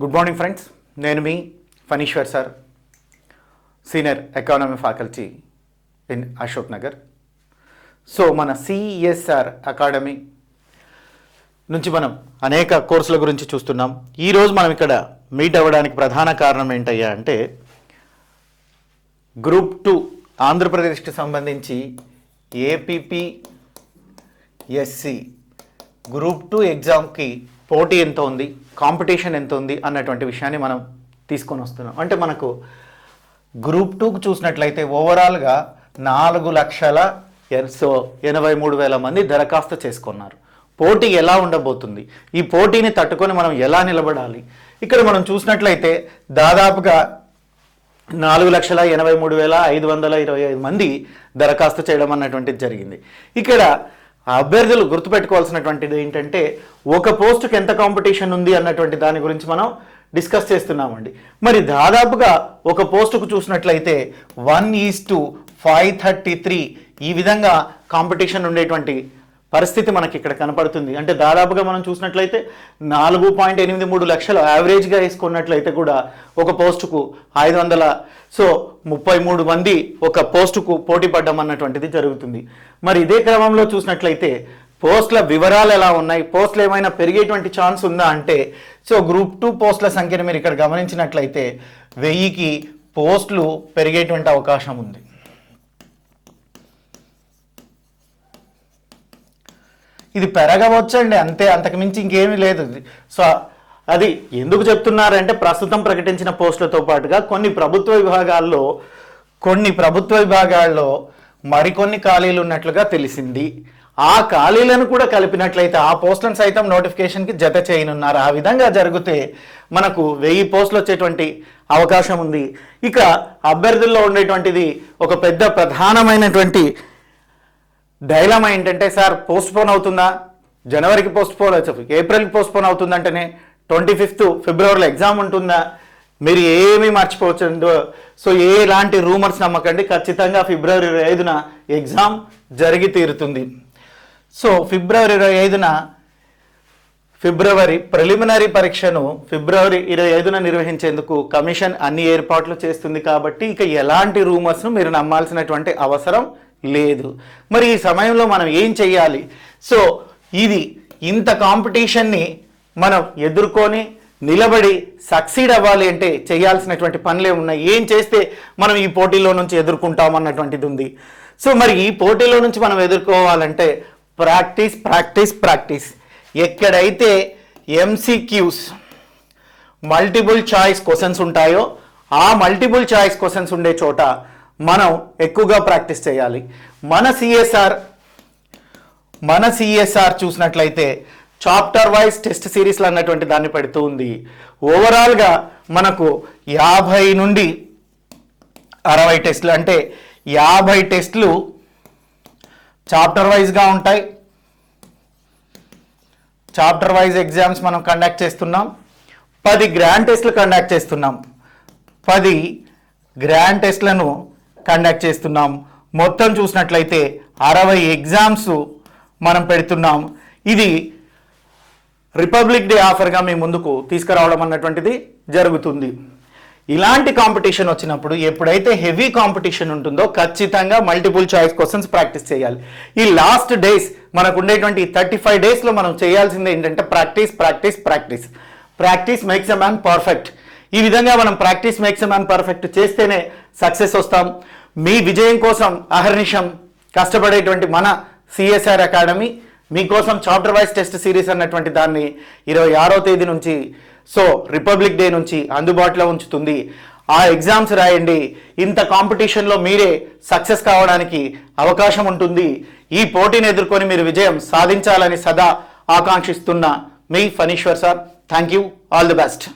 Good morning friends నేను మీ Phaneeshwar sir senior economy faculty in Ashok Nagar. So మన CSR academy నుంచి మనం అనేక కోర్సుల గురించి చూస్తున్నాం. ఈరోజు మనం ఇక్కడ మీట్ అవ్వడానికి ప్రధాన కారణం ఏంటయ్యా అంటే గ్రూప్ టూ ఆంధ్రప్రదేశ్కి సంబంధించి ఏపీపీ ఎస్సి గ్రూప్ టూ ఎగ్జామ్కి పోటీ ఎంత ఉంది కాంపిటీషన్ ఎంత ఉంది అన్నటువంటి విషయాన్ని మనం తీసుకొని వస్తున్నాం. అంటే మనకు గ్రూప్ టూకు చూసినట్లయితే ఓవరాల్గా నాలుగు లక్షల సో ఎనభై మూడు వేల మంది దరఖాస్తు చేసుకున్నారు. పోటీ ఎలా ఉండబోతుంది? ఈ పోటీని తట్టుకొని మనం ఎలా నిలబడాలి? ఇక్కడ మనం చూసినట్లయితే దాదాపుగా నాలుగు లక్షల ఎనభై మూడు వేల ఐదు వందల ఇరవై ఐదు మంది దరఖాస్తు చేయడం అన్నటువంటిది జరిగింది. ఇక్కడ అభ్యర్థులు గుర్తుపెట్టుకోవాల్సినటువంటిది ఏంటంటే ఒక పోస్టుకి ఎంత కాంపిటీషన్ ఉంది అన్నటువంటి దాని గురించి మనం డిస్కస్ చేస్తున్నామండి. మరి దాదాపుగా ఒక పోస్టుకు చూసినట్లయితే one is to five thirty three ఈ విధంగా కాంపిటీషన్ ఉండేటువంటి పరిస్థితి మనకి ఇక్కడ కనపడుతుంది. అంటే దాదాపుగా మనం చూసినట్లయితే నాలుగు పాయింట్ ఎనిమిది మూడు లక్షలు యావరేజ్గా వేసుకున్నట్లయితే కూడా ఒక పోస్టుకు ఐదు వందల సో ముప్పై మూడు మంది ఒక పోస్టుకు పోటీ పడ్డం అన్నటువంటిది జరుగుతుంది. మరి ఇదే క్రమంలో చూసినట్లయితే పోస్టుల వివరాలు ఎలా ఉన్నాయి? పోస్టులు ఏమైనా పెరిగేటువంటి ఛాన్స్ ఉందా అంటే సో గ్రూప్ టూ పోస్టుల సంఖ్యను మీరు ఇక్కడ గమనించినట్లయితే వెయ్యికి పోస్టులు పెరిగేటువంటి అవకాశం ఉంది. ఇది పెరగవచ్చండి అంతే అంతకు మించి ఇంకేమీ లేదు. సో అది ఎందుకు చెప్తున్నారంటే ప్రస్తుతం ప్రకటించిన పోస్టులతో పాటుగా కొన్ని ప్రభుత్వ విభాగాల్లో కొన్ని ప్రభుత్వ విభాగాల్లో మరికొన్ని ఖాళీలు ఉన్నట్లుగా తెలిసింది. ఆ ఖాళీలను కూడా కలిపినట్లయితే ఆ పోస్టులను సైతం నోటిఫికేషన్కి జత చేయనున్నారు. ఆ విధంగా జరిగితే మనకు వెయ్యి పోస్టులు వచ్చేటువంటి అవకాశం ఉంది. ఇక అభ్యర్థుల్లో ఉండేటువంటిది ఒక పెద్ద ప్రధానమైనటువంటి డైలమా ఏంటంటే సార్ పోస్ట్ పోన్ అవుతుందా? జనవరికి పోస్ట్ పోన్ ఏప్రిల్కి పోస్ట్ పోన్ అవుతుందంటేనే ట్వంటీ ఫిఫ్త్ ఫిబ్రవరిలో ఎగ్జామ్ ఉంటుందా? మీరు ఏమీ మర్చిపోవచ్చు సో ఎలాంటి రూమర్స్ నమ్మకండి. ఖచ్చితంగా ఫిబ్రవరి ఇరవై ఐదున ఎగ్జామ్ జరిగి తీరుతుంది. సో ఫిబ్రవరి ఇరవై ఐదున ఫిబ్రవరి ప్రిలిమినరీ పరీక్షను ఫిబ్రవరి ఇరవై ఐదున నిర్వహించేందుకు కమిషన్ అన్ని ఏర్పాట్లు చేస్తుంది కాబట్టి ఇక ఎలాంటి రూమర్స్ను మీరు నమ్మాల్సినటువంటి అవసరం లేదు. మరి ఈ సమయంలో మనం ఏం చెయ్యాలి? సో ఇది ఇంత కాంపిటీషన్ని మనం ఎదుర్కొని నిలబడి సక్సీడ్ అవ్వాలి అంటే చేయాల్సినటువంటి పనులే ఉన్నాయి. ఏం చేస్తే మనం ఈ పోటీలో నుంచి ఎదుర్కొంటాం అన్నటువంటిది ఉంది. సో మరి ఈ పోటీలో నుంచి మనం ఎదుర్కోవాలంటే ప్రాక్టీస్ ప్రాక్టీస్ ప్రాక్టీస్. ఎక్కడైతే ఎంసీక్యూస్ మల్టిపుల్ చాయిస్ క్వశ్చన్స్ ఉంటాయో ఆ మల్టిపుల్ చాయిస్ క్వశ్చన్స్ ఉండే చోట మనం ఎక్కువగా ప్రాక్టీస్ చేయాలి. మన సిఎస్ఆర్ మన సిఎస్ఆర్ చూసినట్లయితే చాప్టర్ వైజ్ టెస్ట్ సిరీస్లు అన్నటువంటి దాన్ని పెడుతూ ఉంది. ఓవరాల్గా మనకు యాభై నుండి అరవై టెస్టులు అంటే యాభై టెస్టులు చాప్టర్ వైజ్గా ఉంటాయి. చాప్టర్ వైజ్ ఎగ్జామ్స్ మనం కండక్ట్ చేస్తున్నాం. పది గ్రాండ్ టెస్ట్లు కండక్ట్ చేస్తున్నాం. పది గ్రాండ్ టెస్ట్లను కండక్ట్ చేస్తున్నాం. మొత్తం చూసినట్లయితే అరవై ఎగ్జామ్స్ మనం పెడుతున్నాం. ఇది రిపబ్లిక్ డే ఆఫర్గా మీ ముందుకు తీసుకురావడం అన్నటువంటిది జరుగుతుంది. ఇలాంటి కాంపిటీషన్ వచ్చినప్పుడు ఎప్పుడైతే హెవీ కాంపిటీషన్ ఉంటుందో ఖచ్చితంగా మల్టిపుల్ చాయిస్ క్వశ్చన్స్ ప్రాక్టీస్ చేయాలి. ఈ లాస్ట్ డేస్ మనకు ఉండేటువంటి థర్టీ ఫైవ్ డేస్లో మనం చేయాల్సింది ఏంటంటే practice practice practice practice makes a man perfect ఈ విధంగా మనం practice makes a man perfect చేస్తేనే సక్సెస్ వస్తాం. మీ విజయం కోసం అహర్నిషం కష్టపడేటువంటి మన సిఎస్ఆర్ అకాడమీ మీకోసం చాప్టర్ వైజ్ టెస్ట్ సిరీస్ అన్నటువంటి దాన్ని ఇరవై ఆరో తేదీ నుంచి సో రిపబ్లిక్ డే నుంచి అందుబాటులో ఉంచుతుంది. ఆ ఎగ్జామ్స్ రాయండి. ఇంత కాంపిటీషన్లో మీరే సక్సెస్ కావడానికి అవకాశం ఉంటుంది. ఈ పోటీని ఎదుర్కొని మీరు విజయం సాధించాలని సదా ఆకాంక్షిస్తున్న మీ Phaneeshwar sir. Thank you all the best